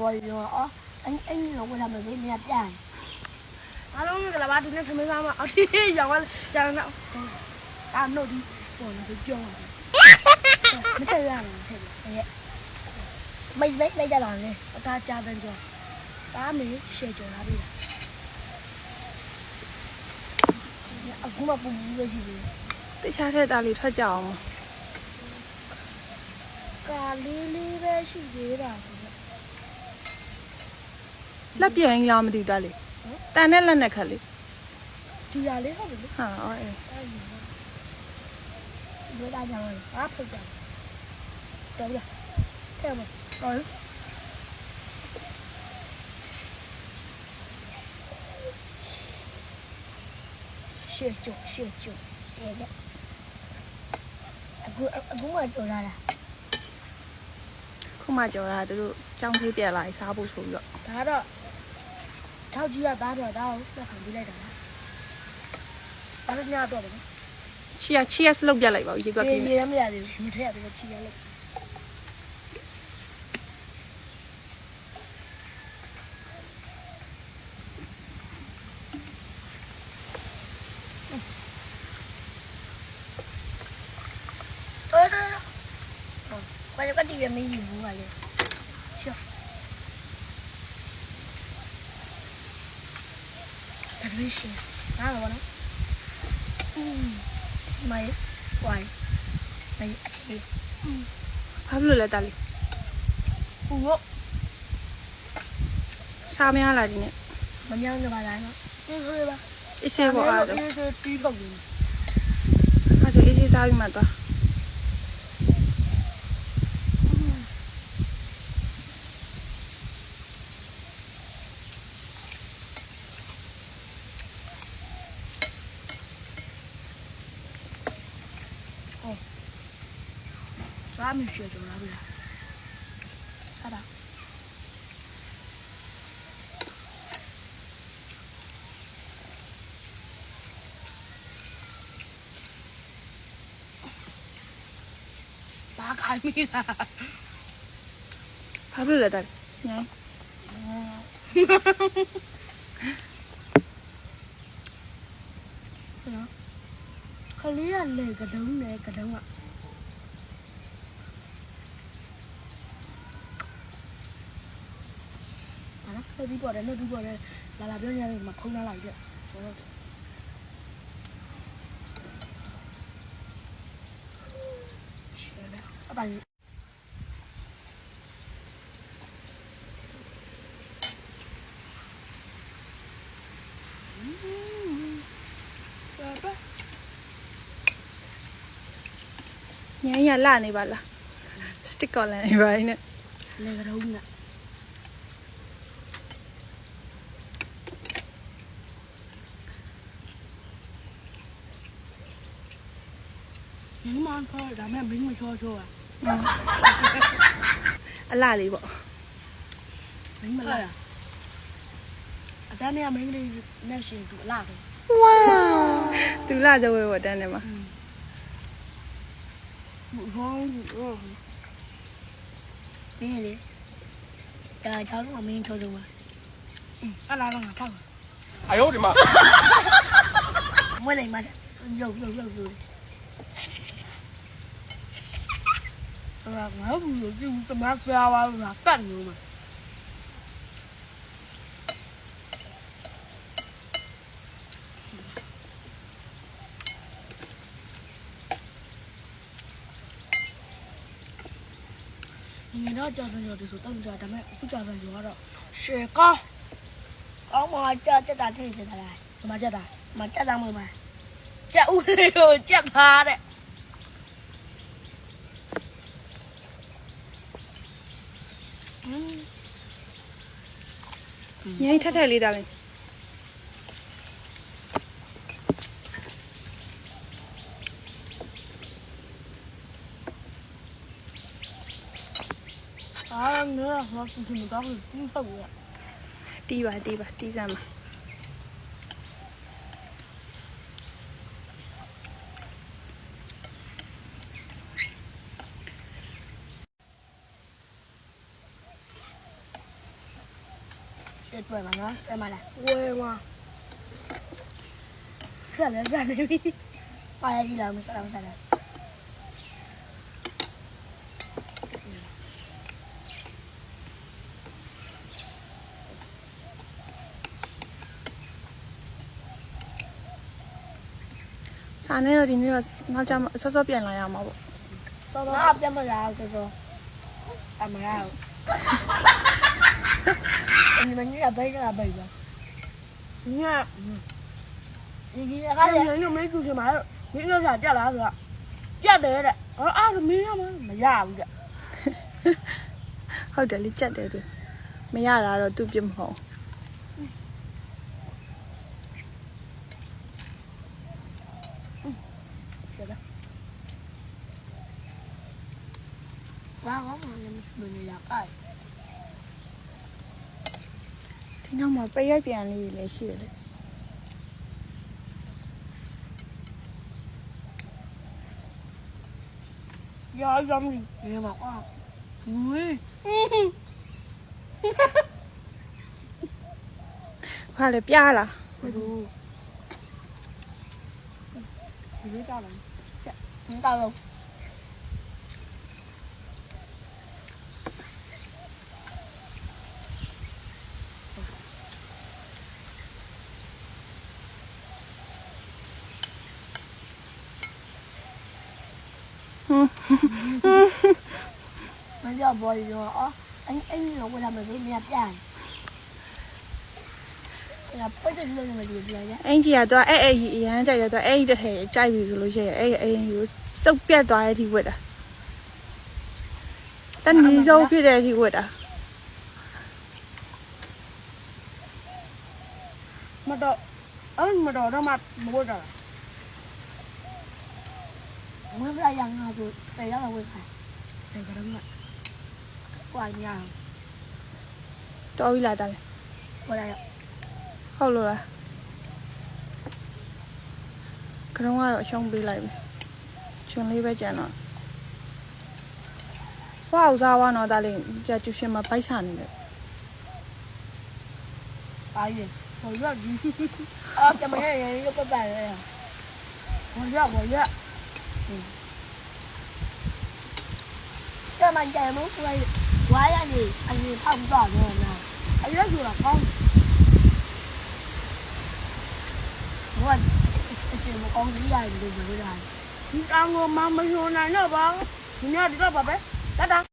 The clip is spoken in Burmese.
ပေါ်ရောအော်အဲ့အဲ့လိုဝင်လာမယ်လေမြတ်ပြန်အားလုံးကလည်းဘာဒီနေ့ခမင်းစားမအော်ဒီရောင်ကကျန်တော့အာနှုတ်ဒီပေါ်နေကြောင်းမထက်ရဘူးထက်မိတ်မိတ်မိတ်ကြတာလေအသားကြတဲ့ကြောဒါမေးရှယ်ကြော်လာပြီအခုမှပူပူပဲရှိသေးတယ်တခြားထက်သားလေးထွက်ကြအောင်ကာလေးလေးပဲရှိသေးတာဆိုတော့ လက်ပြန်ကြီးလားမသိသားလေးတန်နဲ့လက်နဲ့ခက်လေးဒီရလေးဟုတ်ပြီလေဟာအော်အေးအဲ့ဒီဘယ်လာကြလဲအားဖုတ်ကြတော်ရတဲ့မတော်ရှေ့ကျုပ်ရှေ့ကျုပ်ရှေ့ကအခုအခုမှကြော်လာတာခုမှကြော်တာသူတို့ចောင်းသေးပြက်လာပြီးစားဖို့ဆိုပြီးတော့ဒါတော့ ထောက်ကြီးရသားတော့ဒါကိုလက်ခံပေးလိုက်တာလားအဲ့ဒါညတော့တယ်ချီယာချီယာစလုတ်ပြက်လိုက်ပါဦးရေကွက်ပြေးကြီးပြေးမရသေးဘူးမထည့်ရတယ်ချီရလိုက်တော်တော်ဘာလို့ကတိရမင်းယူဘူးကလေရှော့ ဒါတွေရှင်းစားတော့နော်อืมမိုင်ဝိုင်မိုင်အချေဘာဖြစ်လို့လဲသားလေးဟိုတော့စားမရလားဒီနေ့မမြောင်းနေပါလားနော်ဒီလိုပါအေးစေးပေါ်အားတော့ဒီလိုတီးတော့ဘူးအဲ့ဆိုအေးစေးစားပြီးမှသွား စားမရှိကြလားဗျာအဲ့ဒါဘာကိုင်းမိလားဘာဖြစ်လို့လဲသားလေးညိုင်းနော်ခလေးကလေကတုံးလေကတုံးကဟာ နော်ဒီပေါ်တယ်နော်ဒီပေါ်တယ်လာလာပြောနေတယ်မခုံးလာလိုက်တဲ့ဆိုတော့ရှယ်ပဲစပိုင်ညိုင်းရလာနေပါလားစတစ်ကောလန်နေပါနေလေကတုံးကညမန် ခေါ်ဒါမဲ့မင်းမချောချောอ่ะ အလားလေးပေါ့ မင်းမလာအတန်းနဲ့မင်းလေးနဲ့ရှင်သူအလားပဲ သူလာကြဝဲပေါ့တန်းနေမှာ ဘောင်းရော မင်းလေဒါကြောင့်အမင်းချိုးလို့ပါ အလားတော့ငါဖောက် 哎呦我的妈！ မွေးလိုက်မှရုပ်ရုပ်ရု ပ်ဆိုအဲ့ငါဘူးလို့ပြုတမဖျားပါလားကတ်နေမှာငါတော့ကြာစံကျော်ဒီဆိုတောင်းကြဒါပေမဲ့အခုကြာစံကျော်ကတော့ရှယ်ကောင်းအောင်းမကြာတက်တာထိတက်တာလား ဒီမှာကြက်တာ မတက်တာမလို့ပါ ကြက်ဦးလေးကိုကြက်သားတဲ့ ညိုင်းထက်ထက်လေးသားလေးအားနော်ဟောသူကတော့ဘူးပေါ့ရတီးပါတီးပါတီးစမ်းပါ ရှစ်တွေ့မှာနော်တွေ့မှာလားဝဲမှာဆက်လဲဆက်နေပြီပါရည်လာမစားမစားလားစားနေတော့ဒီနေ့တော့နောက်ကျမှစောစောပြန်လာရမှာပေါ့စောတော့ငါပြတ်မလားဆိုတော့အမရာ အညီမကြီးကဘိတ်ကဘိတ်ပါညက်ဒီကြီးကအဲ့လည်းဒါညမင်းကျူချင်မှာမင်းတို့ကကြက်လားဆိုတော့ကြက်တယ်တဲ့အော်အဲ့ဒါမင်းရမမရဘူးတဲ့ဟုတ်တယ်လေကြက်တယ်သူမရတာတော့သူပြစ်မဟုတ် ဘာကောင်းမှလည်းမနေရအဲ့ ဒီနောက်မှာပိတ်ရိုက်ပြန်လေးလည်းရှိတယ်လေရောရောမင်းနေမှာကွာဝေးဟာလေပြားလားဘယ်လိုဒီလိုကြလား မတော်ဘူးဟွန်းမပြောဘော်ရီတော့အော်အဲ့အဲ့လိုဝယ်လာမယ်ဆိုမြပြန်အဲ့ပိတ်တယ်လို့မလို့ပြရအင်ကြီးကတော့အဲ့အဲ့ကြီးအရန်ကြိုက်တယ်တော့အဲ့ဒီတစ်ထည်ကြိုက်ပြီဆိုလို့ရှိရင်အဲ့အဲ့ကြီးကိုစုပ်ပြတ်သွားတဲ့အထိဝတ်တာတနည်းဆုံးဖြစ်တဲ့အထိဝတ်တာမတော့အဲ့မတော့တော့မှမဟုတ်တော့ဝ ယ်လာရငါဆိုဆယ်ရောက်ဝယ်ခိုင်းတယ်ကရမကွာညာတော်ပြီလားတားလေဝယ်လာရဟုတ်လို့လားကရုံးကတော့အရှုံးပေးလိုက်ပြီချွန်လေးပဲကြံတော့ဟောက်စားဝါတော့တားလေကြာကျူရှင်မှာဘိုက်ဆာနေတယ်ပါရည်ဟိုရဒီအော်ကျမရဲ့ရေရုပ်ပတ်ပါလေဟိုရဟိုရကျ မကြံမို့ဝယ်ဝါရနေအနေဖောက်တော့တော့နာအဲ့ရဆိုတာကောင်းဘဝအချင်းမကောင်းကြီးရတယ်လို့ပြောတာဒီတောင်ကိုမမယုံနိုင်တော့ပါဒီညဒီတော့ပါပဲတတာ